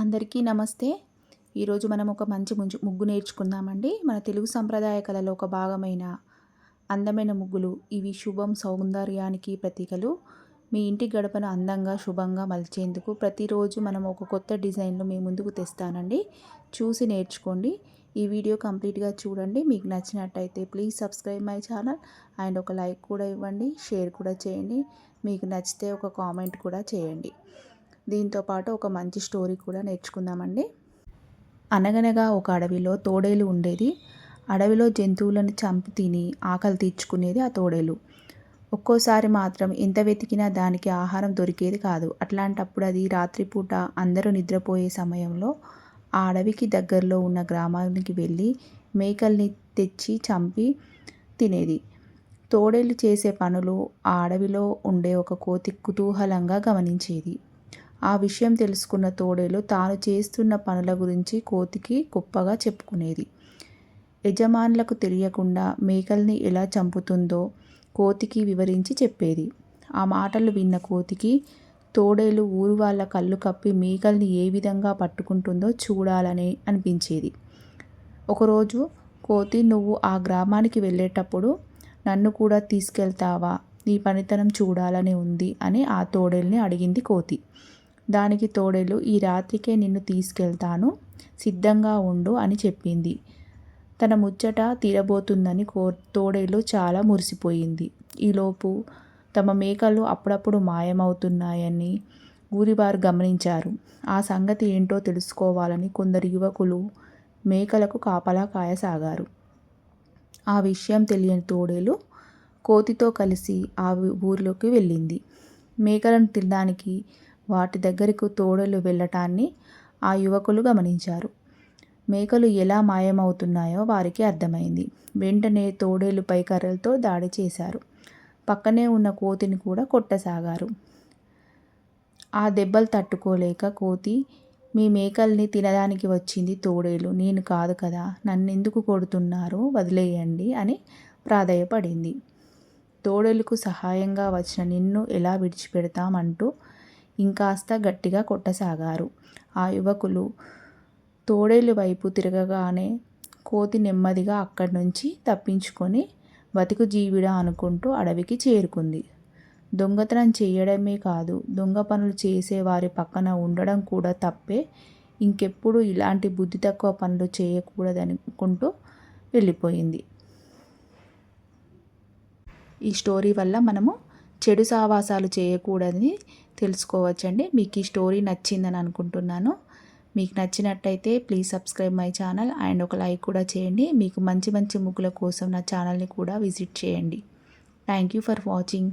అందరికీ నమస్తే. ఈరోజు మనం ఒక మంచి ముంచు ముగ్గు నేర్చుకుందామండి. మన తెలుగు సంప్రదాయ కళలో ఒక భాగమైన అందమైన ముగ్గులు ఇవి శుభం సౌందర్యానికి ప్రతీకలు. మీ ఇంటి గడపను అందంగా శుభంగా మలిచేందుకు ప్రతిరోజు మనం ఒక కొత్త డిజైన్లు మీ ముందుకు తెస్తానండి. చూసి నేర్చుకోండి. ఈ వీడియో కంప్లీట్గా చూడండి. మీకు నచ్చినట్టయితే please subscribe my channel and ఒక లైక్ కూడా ఇవ్వండి. షేర్ కూడా చేయండి. మీకు నచ్చితే ఒక కామెంట్ కూడా చేయండి. దీంతో పాటు ఒక మంచి స్టోరీ కూడా నేర్చుకుందామండి. అనగనగా ఒక అడవిలో తోడేలు ఉండేది. అడవిలో జంతువులను చంపి తిని ఆకలి తీర్చుకునేది ఆ తోడేలు. ఒక్కోసారి మాత్రం ఎంత వెతికినా దానికి ఆహారం దొరికేది కాదు. అట్లాంటప్పుడు అది రాత్రిపూట అందరూ నిద్రపోయే సమయంలో ఆ అడవికి దగ్గరలో ఉన్న గ్రామానికి వెళ్ళి మేకల్ని తెచ్చి చంపి తినేది. తోడేలు చేసే పనులు ఆ అడవిలో ఉండే ఒక కోతి కుతూహలంగా గమనించేది. ఆ విషయం తెలుసుకున్న తోడేలు తాను చేస్తున్న పనుల గురించి కోతికి గొప్పగా చెప్పుకునేది. యజమానులకు తెలియకుండా మేకల్ని ఎలా చంపుతుందో కోతికి వివరించి చెప్పేది. ఆ మాటలు విన్న కోతికి తోడేలు ఊరు వాళ్ళ కళ్ళు కప్పి మేకల్ని ఏ విధంగా పట్టుకుంటుందో చూడాలని అనిపించేది. ఒకరోజు కోతి నువ్వు ఆ గ్రామానికి వెళ్ళేటప్పుడు నన్ను కూడా తీసుకెళ్తావా? నీ పనితనం చూడాలని ఉంది అని ఆ తోడేల్ని అడిగింది కోతి. దానికి తోడేలు ఈ రాత్రికే నిన్ను తీసుకెళ్తాను సిద్ధంగా ఉండు అని చెప్పింది. తన ముచ్చట తీరబోతుందని కో తోడేలు చాలా మురిసిపోయింది. ఈలోపు తమ మేకలు అప్పుడప్పుడు మాయమవుతున్నాయని ఊరివారు గమనించారు. ఆ సంగతి ఏంటో తెలుసుకోవాలని కొందరు యువకులు మేకలకు కాపలా కాయసాగారు. ఆ విషయం తెలియని తోడేలు కోతితో కలిసి ఆ ఊరిలోకి వెళ్ళింది. మేకలను తినడానికి వాటి దగ్గరకు తోడలు వెళ్ళటాన్ని ఆ యువకులు గమనించారు. మేకలు ఎలా మాయమవుతున్నాయో వారికి అర్థమైంది. వెంటనే తోడేలుపై కర్రలతో దాడి చేశారు. పక్కనే ఉన్న కోతిని కూడా కొట్టసాగారు. ఆ దెబ్బలు తట్టుకోలేక కోతి మీ మేకల్ని తినడానికి వచ్చింది తోడేలు నేను కాదు కదా నన్నెందుకు కొడుతున్నారు వదిలేయండి అని ప్రాధాయపడింది. తోడేలుకు సహాయంగా వచ్చిన నిన్ను ఎలా విడిచిపెడతామంటూ ఇంకాస్త గట్టిగా కొట్టసాగారు. ఆ యువకులు తోడేలు వైపు తిరగగానే కోతి నెమ్మదిగా అక్కడి నుంచి తప్పించుకొని బతుకు జీవిడా అనుకుంటూ అడవికి చేరుకుంది. దొంగతనం చేయడమే కాదు దొంగ పనులు చేసే వారి పక్కన ఉండడం కూడా తప్పే. ఇంకెప్పుడు ఇలాంటి బుద్ధి తక్కువ పనులు చేయకూడదనుకుంటూ వెళ్ళిపోయింది. ఈ స్టోరీ వల్ల మనము చెడు సావాసాలు చేయకూడదని తెలుసుకోవచ్చండి. మీకు ఈ స్టోరీ నచ్చిందని అనుకుంటున్నాను. మీకు నచ్చినట్టయితే please subscribe my channel and ఒక లైక్ కూడా చేయండి. మీకు మంచి మంచి ముగ్గుల కోసం నా ఛానల్ని కూడా విజిట్ చేయండి. Thank you for watching.